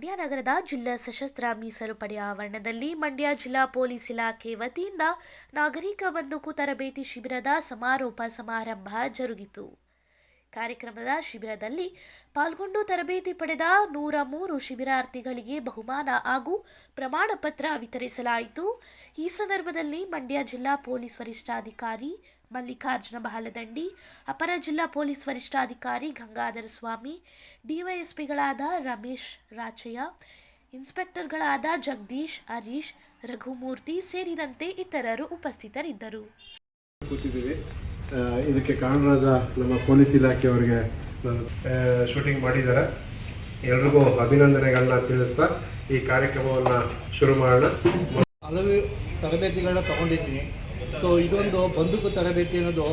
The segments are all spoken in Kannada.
ಮಂಡ್ಯ ನಗರದ ಜಿಲ್ಲಾ ಸಶಸ್ತ್ರ ಮೀಸಲು ಪಡೆಯ ಆವರಣದಲ್ಲಿ ಮಂಡ್ಯ ಜಿಲ್ಲಾ ಪೊಲೀಸ್ ಇಲಾಖೆ ವತಿಯಿಂದ ನಾಗರಿಕ ಬಂದೂಕು ತರಬೇತಿ ಶಿಬಿರದ ಸಮಾರೋಪ ಸಮಾರಂಭ ಜರುಗಿತು. ಕಾರ್ಯಕ್ರಮದ ಶಿಬಿರದಲ್ಲಿ ಪಾಲ್ಗೊಂಡು ತರಬೇತಿ ಪಡೆದ ನೂರ ಮೂರು ಶಿಬಿರಾರ್ಥಿಗಳಿಗೆ ಬಹುಮಾನ ಹಾಗೂ ಪ್ರಮಾಣ ಪತ್ರ ವಿತರಿಸಲಾಯಿತು. ಈ ಸಂದರ್ಭದಲ್ಲಿ ಮಂಡ್ಯ ಜಿಲ್ಲಾ ಪೊಲೀಸ್ ವರಿಷ್ಠಾಧಿಕಾರಿ ಮಲ್ಲಿಕಾರ್ಜುನ ಬಹಲದಂಡಿ ಅಪರ ಜಿಲ್ಲಾ ಪೊಲೀಸ್ ವರಿಷ್ಠಾಧಿಕಾರಿ ಗಂಗಾಧರ ಸ್ವಾಮಿ ಡಿವೈಎಸ್ಪಿಗಳಾದ ರಮೇಶ್ ರಾಚಯ್ಯ ಇನ್ಸ್ಪೆಕ್ಟರ್ಗಳಾದ ಜಗದೀಶ್ ಹರೀಶ್ ರಘುಮೂರ್ತಿ ಸೇರಿದಂತೆ ಇತರರು ಉಪಸ್ಥಿತರಿದ್ದರು. ಕೂತಿದ್ದೀವಿ. ಇದಕ್ಕೆ ಕಾರಣರಾದ ನಮ್ಮ ಪೊಲೀಸ್ ಇಲಾಖೆಯವರಿಗೆ ಶೂಟಿಂಗ್ ಮಾಡಿದ್ದಾರೆ. ಎಲ್ರಿಗೂ ಅಭಿನಂದನೆಗಳನ್ನ ತಿಳಿಸ್ತಾ ಈ ಕಾರ್ಯಕ್ರಮವನ್ನು ಶುರು ಮಾಡೋಣ. ಹಲವು ತರಬೇತಿಗಳನ್ನ ತಗೊಂಡಿದ್ದೀನಿ. ಸೊ ಇದೊಂದು ಬಂದೂಕು ತರಬೇತಿ ಅನ್ನೋದು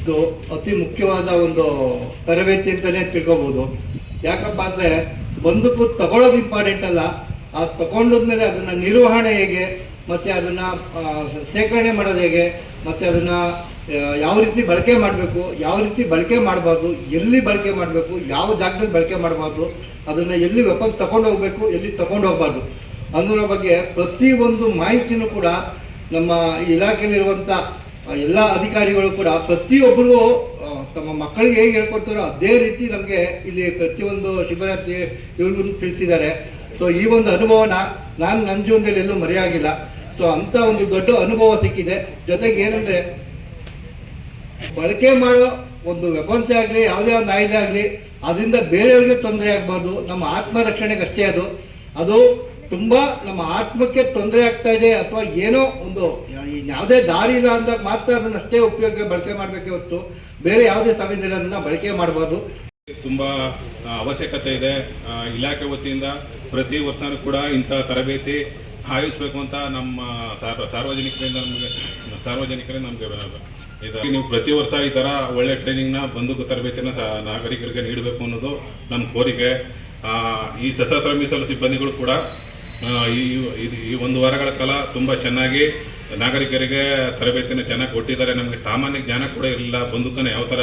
ಇದು ಅತಿ ಮುಖ್ಯವಾದ ಒಂದು ತರಬೇತಿ ಅಂತಲೇ ತಿಳ್ಕೊಬೋದು. ಯಾಕಪ್ಪ ಅಂದರೆ ಬಂದೂಕು ತಗೊಳ್ಳೋದು ಇಂಪಾರ್ಟೆಂಟ್ ಅಲ್ಲ. ಆ ತಗೊಂಡಿದ್ಮೇಲೆ ಅದನ್ನು ನಿರ್ವಹಣೆ ಹೇಗೆ, ಮತ್ತು ಅದನ್ನು ಶೇಖರಣೆ ಮಾಡೋದು ಹೇಗೆ, ಮತ್ತು ಅದನ್ನು ಯಾವ ರೀತಿ ಬಳಕೆ ಮಾಡಬೇಕು, ಯಾವ ರೀತಿ ಬಳಕೆ ಮಾಡಬಾರ್ದು, ಎಲ್ಲಿ ಬಳಕೆ ಮಾಡಬೇಕು, ಯಾವ ಜಾಗದಲ್ಲಿ ಬಳಕೆ ಮಾಡಬಾರ್ದು, ಅದನ್ನು ಎಲ್ಲಿ ವೆಪನ್ ತಗೊಂಡು ಹೋಗ್ಬೇಕು ಎಲ್ಲಿ ತಗೊಂಡು ಹೋಗ್ಬಾರ್ದು ಅನ್ನೋದ್ರ ಬಗ್ಗೆ ಪ್ರತಿಯೊಂದು ಮಾಹಿತಿನೂ ಕೂಡ ನಮ್ಮ ಇಲಾಖೆಯಲ್ಲಿರುವಂಥ ಎಲ್ಲ ಅಧಿಕಾರಿಗಳು ಕೂಡ ಪ್ರತಿಯೊಬ್ಬರು ತಮ್ಮ ಮಕ್ಕಳಿಗೆ ಹೇಗೆ ಹೇಳ್ಕೊಡ್ತಾರೋ ಅದೇ ರೀತಿ ನಮಗೆ ಇಲ್ಲಿ ಪ್ರತಿಯೊಂದು ಶಿಬಿರಾರ್ಥಿ ಇವ್ರಿಗೂ ತಿಳಿಸಿದ್ದಾರೆ. ಸೊ ಈ ಒಂದು ಅನುಭವನ ನಾನು ನನ್ನ ಜೀವನದಲ್ಲಿ ಎಲ್ಲೂ ಮರೆಯಾಗಿಲ್ಲ. ಸೊ ಅಂತ ಒಂದು ದೊಡ್ಡ ಅನುಭವ ಸಿಕ್ಕಿದೆ. ಜೊತೆಗೆ ಏನಂದ್ರೆ, ಬಳಕೆ ಮಾಡೋ ಒಂದು ವೆಪನ್ಸ್ ಆಗಲಿ, ಯಾವುದೇ ಒಂದು ಆಯುಧ ಆಗಲಿ, ಅದರಿಂದ ಬೇರೆಯವ್ರಿಗೆ ತೊಂದರೆ ಆಗಬಾರ್ದು. ನಮ್ಮ ಆತ್ಮರಕ್ಷಣೆಗೆ ಅಷ್ಟೇ ಅದು. ಅದು ತುಂಬಾ ನಮ್ಮ ಆತ್ಮಕ್ಕೆ ತೊಂದರೆ ಆಗ್ತಾ ಇದೆ ಅಥವಾ ಏನೋ ಒಂದು ಯಾವುದೇ ದಾರಿ ಇಲ್ಲ ಅಂದಾಗ ಮಾತ್ರ ಅದನ್ನ ಅಷ್ಟೇ ಉಪಯೋಗ ಬಳಕೆ ಮಾಡಬೇಕೇ ಹೊತ್ತು. ಬೇರೆ ಯಾವುದೇ ಸಮಯದಲ್ಲಿ ಅದನ್ನ ಬಳಕೆ ಮಾಡಬಾರ್ದು. ತುಂಬ ಅವಶ್ಯಕತೆ ಇದೆ. ಇಲಾಖೆ ವತಿಯಿಂದ ಪ್ರತಿ ವರ್ಷನೂ ಕೂಡ ಇಂಥ ತರಬೇತಿ ಆಯೋಜಿಸಬೇಕು ಅಂತ ನಮ್ಮ ಸಾರ್ವ- ಸಾರ್ವಜನಿಕರಿಂದ ನಮಗೆ, ಸಾರ್ವಜನಿಕರೇ ನಮಗೆ ನೀವು ಪ್ರತಿ ವರ್ಷ ಈ ಥರ ಒಳ್ಳೆ ಟ್ರೈನಿಂಗ್ನ ಬಂದೂಕು ತರಬೇತಿನ ನಾಗರಿಕರಿಗೆ ನೀಡಬೇಕು ಅನ್ನೋದು ನಮ್ಮ ಕೋರಿಕೆ. ಈ ಸಶಸ್ತ್ರ ಮೀಸಲು ಸಿಬ್ಬಂದಿಗಳು ಕೂಡ ಈ, ಈ- ಒಂದು ವಾರಗಳ ಕಾಲ ತುಂಬ ಚೆನ್ನಾಗಿ ನಾಗರಿಕರಿಗೆ ತರಬೇತಿನ ಚೆನ್ನಾಗಿ ಕೊಟ್ಟಿದ್ದಾರೆ. ನಮಗೆ ಸಾಮಾನ್ಯ ಜ್ಞಾನ ಕೂಡ ಇರಲಿಲ್ಲ ಬಂದೂಕನ್ನ ಯಾವ ಥರ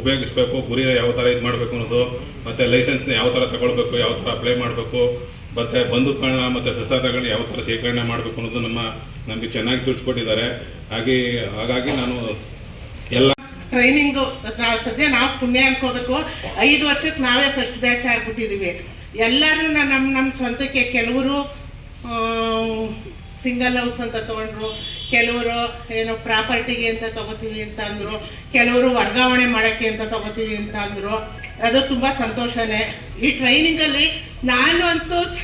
ಉಪಯೋಗಿಸ್ಬೇಕು, ಗುರಿ ಯಾವ ಥರ ಇದು ಮಾಡಬೇಕು ಅನ್ನೋದು, ಮತ್ತು ಲೈಸೆನ್ಸ್ನ ಯಾವ ಥರ ತಗೊಳ್ಬೇಕು, ಯಾವ ಥರ ಅಪ್ಲೈ ಮಾಡಬೇಕು, ಮತ್ತು ಬಂದೂಕಗಳನ್ನ ಮತ್ತು ಶಸ್ತ್ರಾಸ್ತ್ರಗಳನ್ನ ಯಾವ ಥರ ಶೇಖರಣೆ ಮಾಡಬೇಕು ಅನ್ನೋದು ನಮ್ಮ, ನಮಗೆ ಚೆನ್ನಾಗಿ ತಿಳಿಸ್ಕೊಟ್ಟಿದ್ದಾರೆ. ಹಾಗೆ, ಹಾಗಾಗಿ ನಾನು ಎಲ್ಲ ಟ್ರೈನಿಂಗು ಸದ್ಯ ನಾವು ಪುಣ್ಯ ಅನ್ಕೋಬೇಕು. ಐದು ವರ್ಷಕ್ಕೆ ನಾವೇ ಫಸ್ಟ್ ಬ್ಯಾಚ್ ಆಗ್ಬಿಟ್ಟಿದೀವಿ. ಎಲ್ಲರೂ ನಮ್ಮ ನಮ್ಮ ಸ್ವಂತಕ್ಕೆ ಕೆಲವರು ಸಿಂಗಲ್ ಹೌಸ್ ಅಂತ ತಗೊಂಡ್ರು, ಕೆಲವರು ಏನೋ ಪ್ರಾಪರ್ಟಿಗೆ ಅಂತ ತಗೋತೀವಿ ಅಂತ ಅಂದರು, ಕೆಲವರು ವರ್ಗಾವಣೆ ಮಾಡೋಕ್ಕೆ ಅಂತ ತಗೋತೀವಿ ಅಂತ ಅಂದರು. ಅದು ತುಂಬ ಸಂತೋಷನೇ. ಈ ಟ್ರೈನಿಂಗಲ್ಲಿ ನಾನು ಅಂತೂ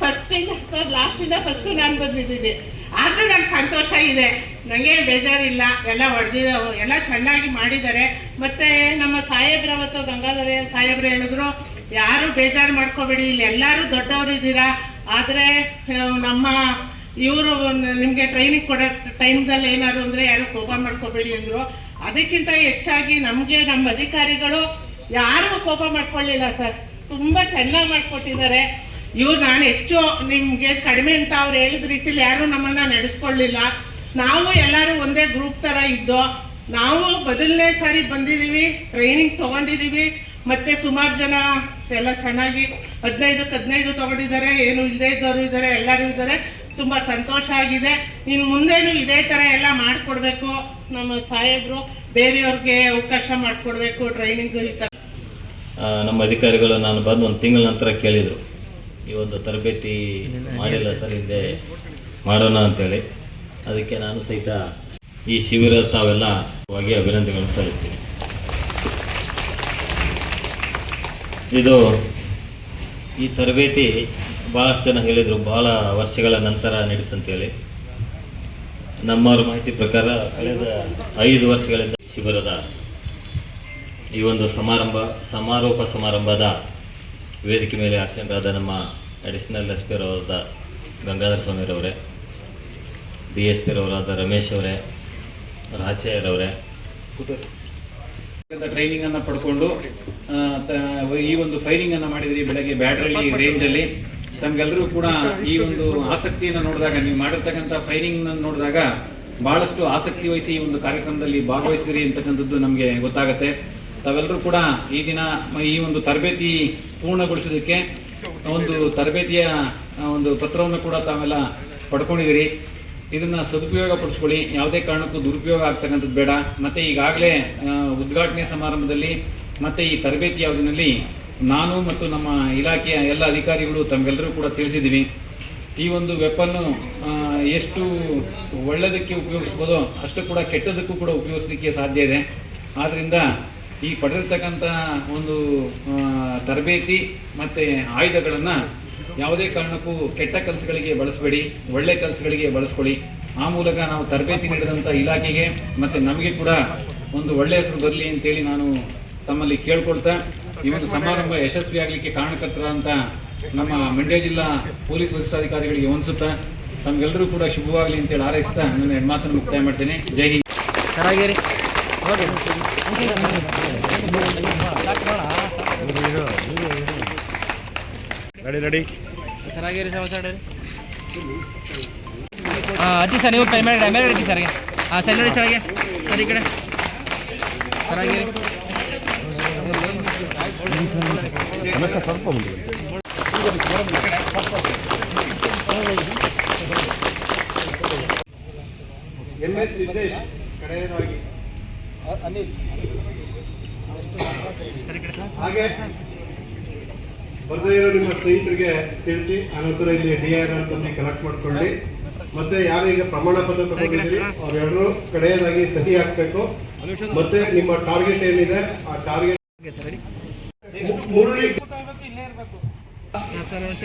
ಫಸ್ಟಿಂದ ಸರ್ ಲಾಸ್ಟಿಂದ ಫಸ್ಟು ನಾನು ಬಂದಿದ್ದೀನಿ. ಆದರೂ ನಂಗೆ ಸಂತೋಷ ಇದೆ. ನನಗೆ ಬೇಜಾರಿಲ್ಲ. ಎಲ್ಲ ಹೊಡೆದಿದ್ದಾವೆ ಎಲ್ಲ ಚೆನ್ನಾಗಿ ಮಾಡಿದ್ದಾರೆ. ಮತ್ತು ನಮ್ಮ ಸಾಹೇಬ್ರ ಅವತ್ತು ಗಂಗಾಧರ ಸಾಹೇಬ್ರು ಹೇಳಿದ್ರು ಯಾರು ಬೇಜಾರು ಮಾಡ್ಕೋಬೇಡಿ, ಇಲ್ಲಿ ಎಲ್ಲರೂ ದೊಡ್ಡವರು ಇದ್ದೀರಾ? ಆದರೆ ನಮ್ಮ ಇವರು ನಿಮಗೆ ಟ್ರೈನಿಂಗ್ ಕೊಡೋ ಟೈಮ್ದಲ್ಲಿ ಏನಾದ್ರು ಅಂದರೆ ಯಾರು ಕೋಪ ಮಾಡ್ಕೋಬೇಡಿ ಅಂದರು. ಅದಕ್ಕಿಂತ ಹೆಚ್ಚಾಗಿ ನಮಗೆ ನಮ್ಮ ಅಧಿಕಾರಿಗಳು ಯಾರೂ ಕೋಪ ಮಾಡ್ಕೊಳ್ಳಿಲ್ಲ ಸರ್. ತುಂಬ ಚೆನ್ನಾಗಿ ಮಾಡಿಕೊಟ್ಟಿದ್ದಾರೆ. ಇವ್ರು ನಾನು ಹೆಚ್ಚು ನಿಮಗೆ ಕಡಿಮೆ ಅಂತ ಅವ್ರು ಹೇಳಿದ ರೀತಿಲಿ ಯಾರೂ ನಮ್ಮನ್ನು ನಡೆಸ್ಕೊಳ್ಳಿಲ್ಲ. ನಾವು ಎಲ್ಲರೂ ಒಂದೇ ಗ್ರೂಪ್ ಥರ ಇದ್ದೋ, ನಾವು ಬದಲನೇ ಸಾರಿ ಬಂದಿದ್ದೀವಿ ಟ್ರೈನಿಂಗ್ ತಗೊಂಡಿದ್ದೀವಿ ಮತ್ತೆ ಸುಮಾರು ಜನ ಎಲ್ಲ ಚೆನ್ನಾಗಿ ಹದಿನೈದಕ್ಕೆ ಹದಿನೈದು ತಗೊಂಡಿದ್ದಾರೆ. ಏನು ಇಲ್ಲದೆ ಇದ್ದವರು ಇದ್ದಾರೆ, ಎಲ್ಲರೂ ಇದ್ದಾರೆ. ತುಂಬ ಸಂತೋಷ ಆಗಿದೆ. ಇನ್ನು ಮುಂದೆನೂ ಇದೇ ಥರ ಎಲ್ಲ ಮಾಡಿಕೊಡ್ಬೇಕು. ನಮ್ಮ ಸಾಹೇಬರು ಬೇರೆಯವ್ರಿಗೆ ಅವಕಾಶ ಮಾಡಿಕೊಡ್ಬೇಕು ಟ್ರೈನಿಂಗ್ ಈ ಥರ ನಮ್ಮ ಅಧಿಕಾರಿಗಳು ನಾನು ಬಂದು ಒಂದು ತಿಂಗಳ ನಂತರ ಕೇಳಿದರು. ಈ ಒಂದು ತರಬೇತಿ ಮಾಡಿಲ್ಲ ಸರ್, ಹಿಂದೆ ಮಾಡೋಣ ಅಂತೇಳಿ. ಅದಕ್ಕೆ ನಾನು ಸಹಿತ ಈ ಶಿಬಿರ ತಾವೆಲ್ಲ ಹೋಗಿ ಅಭಿನಂದನೆಗಳನ್ನು ಸಲ್ಲಿಸ್ತೀನಿ. ಇದು ಈ ತರಬೇತಿ ಭಾಳಷ್ಟು ಜನ ಹೇಳಿದರು. ಭಾಳ ವರ್ಷಗಳ ನಂತರ ನಡೀತಂತೇಳಿ ನಮ್ಮವ್ರ ಮಾಹಿತಿ ಪ್ರಕಾರ ಕಳೆದ ಐದು ವರ್ಷಗಳಿಂದ ಶಿಬಿರದ ಈ ಒಂದು ಸಮಾರಂಭ, ಸಮಾರೋಪ ಸಮಾರಂಭದ ವೇದಿಕೆ ಮೇಲೆ ಆಸೀನರಾದ ನಮ್ಮ ಅಡಿಷನಲ್ ಎಸ್ ಪಿ ಅವರಾದ ಗಂಗಾಧರ ಸ್ವಾಮಿರವರೇ ಡಿ ಎಸ್ ಪಿ ರವರಾದ ರಮೇಶ್ ಅವರೇ, ರಾಚಯ್ಯರವರೇ ಟ್ರೈನಿಂಗ್ ಅನ್ನ ಪಡ್ಕೊಂಡು ಈ ಒಂದು ಫೈರಿಂಗ್ ಅನ್ನ ಮಾಡಿದ್ರಿ ಬೆಳಗ್ಗೆ ಬ್ಯಾಟ್ರಲ್ಲಿ ರೇಂಜ್ ಅಲ್ಲಿ. ತಮ್ಗೆಲ್ಲರೂ ಕೂಡ ಈ ಒಂದು ಆಸಕ್ತಿಯನ್ನ ನೋಡಿದಾಗ ನೀವು ಮಾಡಿರ್ತಕ್ಕಂಥ ಫೈರಿಂಗ್ ನೋಡಿದಾಗ ಬಹಳಷ್ಟು ಆಸಕ್ತಿ ವಹಿಸಿ ಈ ಒಂದು ಕಾರ್ಯಕ್ರಮದಲ್ಲಿ ಭಾಗವಹಿಸಿದ್ರಿ ಅಂತಕ್ಕಂಥದ್ದು ನಮಗೆ ಗೊತ್ತಾಗುತ್ತೆ. ತಾವೆಲ್ಲರೂ ಕೂಡ ಈ ದಿನ ಈ ಒಂದು ತರಬೇತಿ ಪೂರ್ಣಗೊಳಿಸೋದಕ್ಕೆ ಒಂದು ತರಬೇತಿಯ ಒಂದು ಪತ್ರವನ್ನು ಕೂಡ ತಾವೆಲ್ಲ ಪಡ್ಕೊಂಡಿದ್ದೀರಿ. ಇದನ್ನ ಸದುಪಯೋಗ ಪಡಿಸ್ಕೊಳ್ಳಿ ಯಾವುದೇ ಕಾರಣಕ್ಕೂ ದುರುಪಯೋಗ ಆಗ್ತಕ್ಕಂಥದ್ದು ಬೇಡ. ಮತ್ತೆ ಈಗಾಗಲೇ ಉದ್ಘಾಟನೆ ಸಮಾರಂಭದಲ್ಲಿ ಮತ್ತೆ ಈ ತರಬೇತಿ ಯಾವುದಿನಲ್ಲಿ ನಾನು ಮತ್ತು ನಮ್ಮ ಇಲಾಖೆಯ ಎಲ್ಲ ಅಧಿಕಾರಿಗಳು ತಮಗೆಲ್ಲರೂ ಕೂಡ ತಿಳಿಸಿದ್ದೀವಿ. ಈ ಒಂದು ವೆಪನ್ನು ಎಷ್ಟು ಒಳ್ಳೆಯದಕ್ಕೆ ಉಪಯೋಗಿಸ್ಬೋದೋ ಅಷ್ಟು ಕೂಡ ಕೆಟ್ಟದಕ್ಕೂ ಕೂಡ ಉಪಯೋಗಿಸಲಿಕ್ಕೆ ಸಾಧ್ಯ ಇದೆ. ಆದ್ದರಿಂದ ಈ ಪಡೆದಿರ್ತಕ್ಕಂಥ ಒಂದು ತರಬೇತಿ ಮತ್ತು ಆಯುಧಗಳನ್ನು ಯಾವುದೇ ಕಾರಣಕ್ಕೂ ಕೆಟ್ಟ ಕೆಲಸಗಳಿಗೆ ಬಳಸಬೇಡಿ, ಒಳ್ಳೆ ಕೆಲಸಗಳಿಗೆ ಬಳಸ್ಕೊಳ್ಳಿ. ಆ ಮೂಲಕ ನಾವು ತರಬೇತಿ ನೀಡಿದಂಥ ಇಲಾಖೆಗೆ ಮತ್ತು ನಮಗೆ ಕೂಡ ಒಂದು ಒಳ್ಳೆಯ ಹೆಸರು ಬರಲಿ ಅಂತೇಳಿ ನಾನು ತಮ್ಮಲ್ಲಿ ಕೇಳ್ಕೊಳ್ತಾ, ಈ ಒಂದು ಸಮಾರಂಭ ಯಶಸ್ವಿ ಆಗಲಿಕ್ಕೆ ಕಾರಣಕರ್ತರಾದಂಥ ನಮ್ಮ ಮಂಡ್ಯ ಜಿಲ್ಲಾ ಪೊಲೀಸ್ ವರಿಷ್ಠಾಧಿಕಾರಿಗಳಿಗೆ ಹೊಂದಿಸುತ್ತಾ ತಮಗೆಲ್ಲರೂ ಕೂಡ ಶುಭವಾಗಲಿ ಅಂತೇಳಿ ಹಾರೈಸ್ತಾ ನನ್ನ ಹೆಣ್ಮಾತನ್ನು ಮಾತನ್ನು ಮುಕ್ತಾಯ ಮಾಡ್ತೇನೆ. ಜೈ ಹಿಂದ್. ರೆಡಿ ರೆಡಿ ಚೆನ್ನಾಗಿರಿ ಸರ್ ಹಾಂ ಅಜ್ಜಿ ಸರ್ ನೀವು ಮೇಲೆ ಮೇಲೆ ಹಿಡಿದಿ ಸರ್ಗೆ ಹಾಂ ಸರ್ ನೋಡಿ ಸರ್ಗೆ ಸರ್ ಈ ಕಡೆ. ಸರಾಗಿರಿ ಸ್ವಲ್ಪ ಮುಂದೆ ಎಂ ಎಸ್ ಸಿದ್ದೇಶ್ ಕಡೆಯದಾಗಿ ಹಾಗೆ. ಬರ್ದೇ ಇರೋ ನಿಮ್ಮ ಸ್ನೇಹಿತರಿಗೆ ತಿಳಿಸಿ ಆನಂತರ ಇಲ್ಲಿ ಡಿ ಆರ್ ಅಂತಂದು ಕಲೆಕ್ಟ್ ಮಾಡ್ಕೊಳ್ಳಿ ಮತ್ತೆ ಯಾರು ಈಗ ಪ್ರಮಾಣ ಪತ್ರ ತಗೊಂಡಿದ್ದೀರಿ ಅವರೆಲ್ಲರೂ ಕಡೆಯದಾಗಿ ಸಹಿ ಹಾಕ್ಬೇಕು. ಮತ್ತೆ ನಿಮ್ಮ ಟಾರ್ಗೆಟ್ ಏನಿದೆ, ಆ ಟಾರ್ಗೆಟ್ ಮುರುಳಿ ಸರ್ ಒಂದು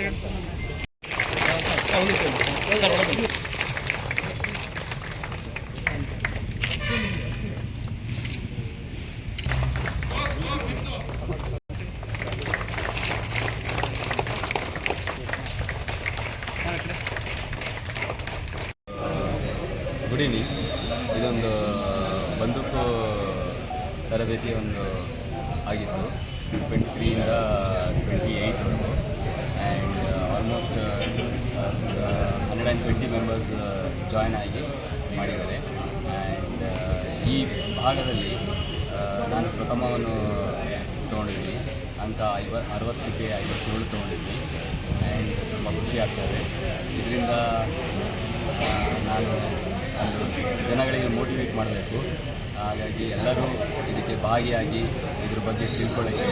ಗುಡ್ ಈವ್ನಿಂಗ್ ಇದೊಂದು ಬಂದೂಕು ತರಬೇತಿ ಒಂದು ಆಗಿತ್ತು. ಟ್ವೆಂಟಿ ತ್ರೀಯಿಂದ twenty ಏಯ್ಟ್ವರೆಗೂ and almost hundred and twenty members join ಆಗಿ ಮಾಡಿದ್ದಾರೆ. ಆ್ಯಂಡ್ ಈ ಭಾಗದಲ್ಲಿ ಆ, ನಾನು ಪ್ರಥಮವನ್ನು ತೊಗೊಂಡಿದ್ದೀನಿ. ಅಂತ ಐವ ಅರವತ್ತಕ್ಕೆ ಐವತ್ತೇಳು ತೊಗೊಂಡಿದ್ದೀನಿ. ಆ್ಯಂಡ್ ತುಂಬ ಖುಷಿ ಆಗ್ತದೆ. ಇದರಿಂದ ನಾನು ಒಂದು ಜನಗಳಿಗೆ ಮೋಟಿವೇಟ್ ಮಾಡಬೇಕು. ಹಾಗಾಗಿ ಎಲ್ಲರೂ ಇದಕ್ಕೆ ಭಾಗಿಯಾಗಿ ಇದ್ರ ಬಗ್ಗೆ ತಿಳ್ಕೊಳ್ಳೋಕ್ಕೆ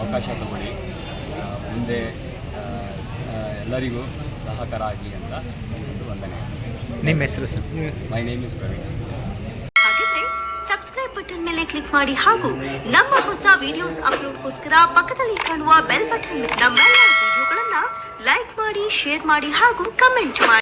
ಅವಕಾಶ ತಗೊಳ್ಳಿ. ಮುಂದೆ ಎಲ್ಲರಿಗೂ ಸಹಕಾರ ಆಗಲಿ ಅಂತ ಒಂದು ವಂದನೆ. ನಿಮ್ಮ ಹೆಸರು sir? My name is Praveen ಹಾಗಿದ್ರೆ ಸಬ್ಸ್ಕ್ರೈಬ್ ಬಟನ್ ಮೇಲೆ ಕ್ಲಿಕ್ ಮಾಡಿ ಹಾಗೂ ನಮ್ಮ ಹೊಸ ವಿಡಿಯೋಸ್ ಅಪ್ಲೋಡ್ಗೋಸ್ಕರ ಪಕ್ಕದಲ್ಲಿ ಕಾಣುವ ಬೆಲ್ ಬಟನ್ ನಮ್ಮ ವಿಡಿಯೋಗಳನ್ನ ಲೈಕ್ ಮಾಡಿ ಶೇರ್ ಮಾಡಿ ಹಾಗೂ ಕಮೆಂಟ್ ಮಾಡಿ.